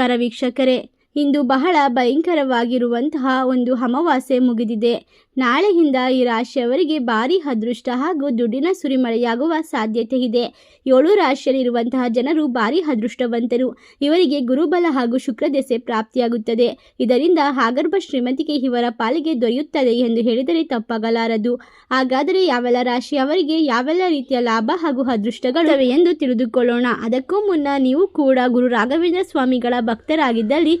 ನಮಸ್ಕಾರ ಇಂದು ಬಹಳ ಭಯಂಕರವಾಗಿರುವಂತಹ ಒಂದು ಅಮಾವಾಸ್ಯೆ ಮುಗಿದಿದೆ. ನಾಳೆಯಿಂದ ಈ ರಾಶಿಯವರಿಗೆ ಭಾರಿ ಅದೃಷ್ಟ ಹಾಗೂ ದುಡ್ಡಿನ ಸುರಿಮಳೆಯಾಗುವ ಸಾಧ್ಯತೆ ಇದೆ. ಏಳು ರಾಶಿಯಲ್ಲಿರುವಂತಹ ಜನರು ಭಾರಿ ಅದೃಷ್ಟವಂತರು. ಇವರಿಗೆ ಗುರುಬಲ ಹಾಗೂ ಶುಕ್ರದೆಸೆ ಪ್ರಾಪ್ತಿಯಾಗುತ್ತದೆ. ಇದರಿಂದ ಆಗರ್ಭ ಶ್ರೀಮತಿಗೆ ಇವರ ಪಾಲಿಗೆ ದೊರೆಯುತ್ತದೆ ಎಂದು ಹೇಳಿದರೆ ತಪ್ಪಾಗಲಾರದು. ಹಾಗಾದರೆ ಯಾವೆಲ್ಲ ರಾಶಿಯವರಿಗೆ ಯಾವೆಲ್ಲ ರೀತಿಯ ಲಾಭ ಹಾಗೂ ಅದೃಷ್ಟಗಳಿವೆ ಎಂದು ತಿಳಿದುಕೊಳ್ಳೋಣ. ಅದಕ್ಕೂ ಮುನ್ನ ನೀವು ಕೂಡ ಗುರು ರಾಘವೇಂದ್ರ ಸ್ವಾಮಿಗಳ ಭಕ್ತರಾಗಿದ್ದಲ್ಲಿ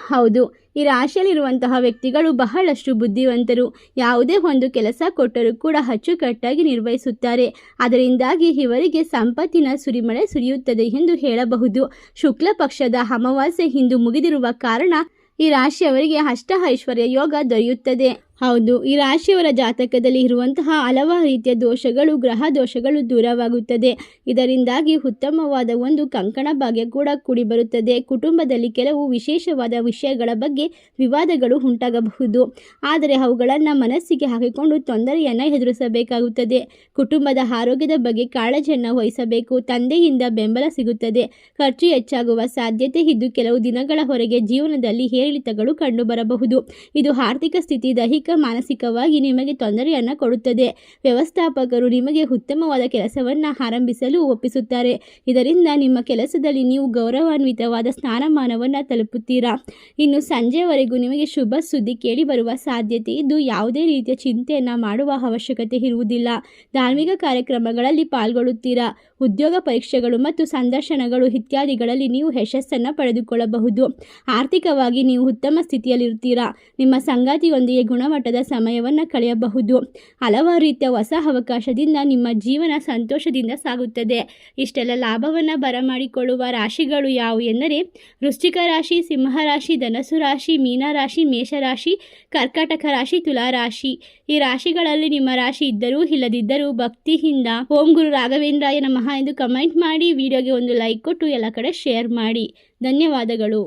ಹೌದು, ಈ ರಾಶಿಯಲ್ಲಿರುವಂತಹ ವ್ಯಕ್ತಿಗಳು ಬಹಳಷ್ಟು ಬುದ್ಧಿವಂತರು. ಯಾವುದೇ ಒಂದು ಕೆಲಸ ಕೊಟ್ಟರೂ ಕೂಡ ಅಚ್ಚುಕಟ್ಟಾಗಿ ನಿರ್ವಹಿಸುತ್ತಾರೆ. ಅದರಿಂದಾಗಿ ಇವರಿಗೆ ಸಂಪತ್ತಿನ ಸುರಿಮಳೆ ಸುರಿಯುತ್ತದೆ ಎಂದು ಹೇಳಬಹುದು. ಶುಕ್ಲ ಪಕ್ಷದ ಅಮಾವಾಸ್ಯೆ ಇಂದು ಮುಗಿದಿರುವ ಕಾರಣ ಈ ರಾಶಿಯವರಿಗೆ ಅಷ್ಟ ಐಶ್ವರ್ಯ ಯೋಗ ದೊರೆಯುತ್ತದೆ. ಹೌದು, ಈ ರಾಶಿಯವರ ಜಾತಕದಲ್ಲಿ ಇರುವಂತಹ ಹಲವಾರು ರೀತಿಯ ದೋಷಗಳು, ಗ್ರಹ ದೋಷಗಳು ದೂರವಾಗುತ್ತದೆ. ಇದರಿಂದಾಗಿ ಉತ್ತಮವಾದ ಒಂದು ಕಂಕಣ ಭಾಗ್ಯ ಕೂಡ ಕೂಡಿಬರುತ್ತದೆ. ಕುಟುಂಬದಲ್ಲಿ ಕೆಲವು ವಿಶೇಷವಾದ ವಿಷಯಗಳ ಬಗ್ಗೆ ವಿವಾದಗಳು ಉಂಟಾಗಬಹುದು. ಆದರೆ ಅವುಗಳನ್ನು ಮನಸ್ಸಿಗೆ ಹಾಕಿಕೊಂಡು ತೊಂದರೆಯನ್ನು ಎದುರಿಸಬೇಕಾಗುತ್ತದೆ. ಕುಟುಂಬದ ಆರೋಗ್ಯದ ಬಗ್ಗೆ ಕಾಳಜಿಯನ್ನು ವಹಿಸಬೇಕು. ತಂದೆಯಿಂದ ಬೆಂಬಲ ಸಿಗುತ್ತದೆ. ಖರ್ಚು ಹೆಚ್ಚಾಗುವ ಸಾಧ್ಯತೆ ಇದ್ದು ಕೆಲವು ದಿನಗಳ ಹೊರಗೆ ಜೀವನದಲ್ಲಿ ಏರಿಳಿತಗಳು ಕಂಡುಬರಬಹುದು. ಇದು ಆರ್ಥಿಕ ಸ್ಥಿತಿ, ದೈಹಿಕ ಮಾನಸಿಕವಾಗಿ ನಿಮಗೆ ತೊಂದರೆಯನ್ನು ಕೊಡುತ್ತದೆ. ವ್ಯವಸ್ಥಾಪಕರು ನಿಮಗೆ ಉತ್ತಮವಾದ ಕೆಲಸವನ್ನು ಆರಂಭಿಸಲು ಒಪ್ಪಿಸುತ್ತಾರೆ. ಇದರಿಂದ ನಿಮ್ಮ ಕೆಲಸದಲ್ಲಿ ನೀವು ಗೌರವಾನ್ವಿತವಾದ ಸ್ಥಾನಮಾನವನ್ನು ತಲುಪುತ್ತೀರಾ? ಇನ್ನು ಸಂಜೆವರೆಗೂ ನಿಮಗೆ ಶುಭ ಸುದ್ದಿ ಕೇಳಿ ಬರುವ ಸಾಧ್ಯತೆ ಇದ್ದು ಯಾವುದೇ ರೀತಿಯ ಚಿಂತೆಯನ್ನು ಮಾಡುವ ಅವಶ್ಯಕತೆ ಇರುವುದಿಲ್ಲ. ಧಾರ್ಮಿಕ ಕಾರ್ಯಕ್ರಮಗಳಲ್ಲಿ ಪಾಲ್ಗೊಳ್ಳುತ್ತೀರಾ? ಉದ್ಯೋಗ ಪರೀಕ್ಷೆಗಳು ಮತ್ತು ಸಂದರ್ಶನಗಳು ಇತ್ಯಾದಿಗಳಲ್ಲಿ ನೀವು ಯಶಸ್ಸನ್ನು ಪಡೆದುಕೊಳ್ಳಬಹುದು. ಆರ್ಥಿಕವಾಗಿ ನೀವು ಉತ್ತಮ ಸ್ಥಿತಿಯಲ್ಲಿರುತ್ತೀರಾ? ನಿಮ್ಮ ಸಂಗಾತಿಯೊಂದಿಗೆ ಗುಣಮಟ್ಟದ ಸಮಯವನ್ನು ಕಳೆಯಬಹುದು. ಹಲವಾರು ರೀತಿಯ ಹೊಸ ಅವಕಾಶದಿಂದ ನಿಮ್ಮ ಜೀವನ ಸಂತೋಷದಿಂದ ಸಾಗುತ್ತದೆ. ಇಷ್ಟೆಲ್ಲ ಲಾಭವನ್ನು ಬರಮಾಡಿಕೊಳ್ಳುವ ರಾಶಿಗಳು ಯಾವುವು ಎಂದರೆ, ವೃಶ್ಚಿಕ ರಾಶಿ, ಸಿಂಹ ರಾಶಿ ಧನಸು ರಾಶಿ ಮೀನರಾಶಿ ಮೇಷರಾಶಿ ಕರ್ಕಾಟಕ ರಾಶಿ, ತುಲಾ ರಾಶಿ. ಈ ರಾಶಿಗಳಲ್ಲಿ ನಿಮ್ಮ ರಾಶಿ ಇದ್ದರೂ ಇಲ್ಲದಿದ್ದರೂ ಭಕ್ತಿಯಿಂದ ಓಂ ಗುರು ರಾಘವೇಂದ್ರಾಯ ನಮಃ ಎಂದು ಕಮೆಂಟ್ ಮಾಡಿ, ವಿಡಿಯೋಗೆ ಒಂದು ಲೈಕ್ ಕೊಟ್ಟು ಎಲ್ಲ ಕಡೆ ಶೇರ್ ಮಾಡಿ. ಧನ್ಯವಾದಗಳು.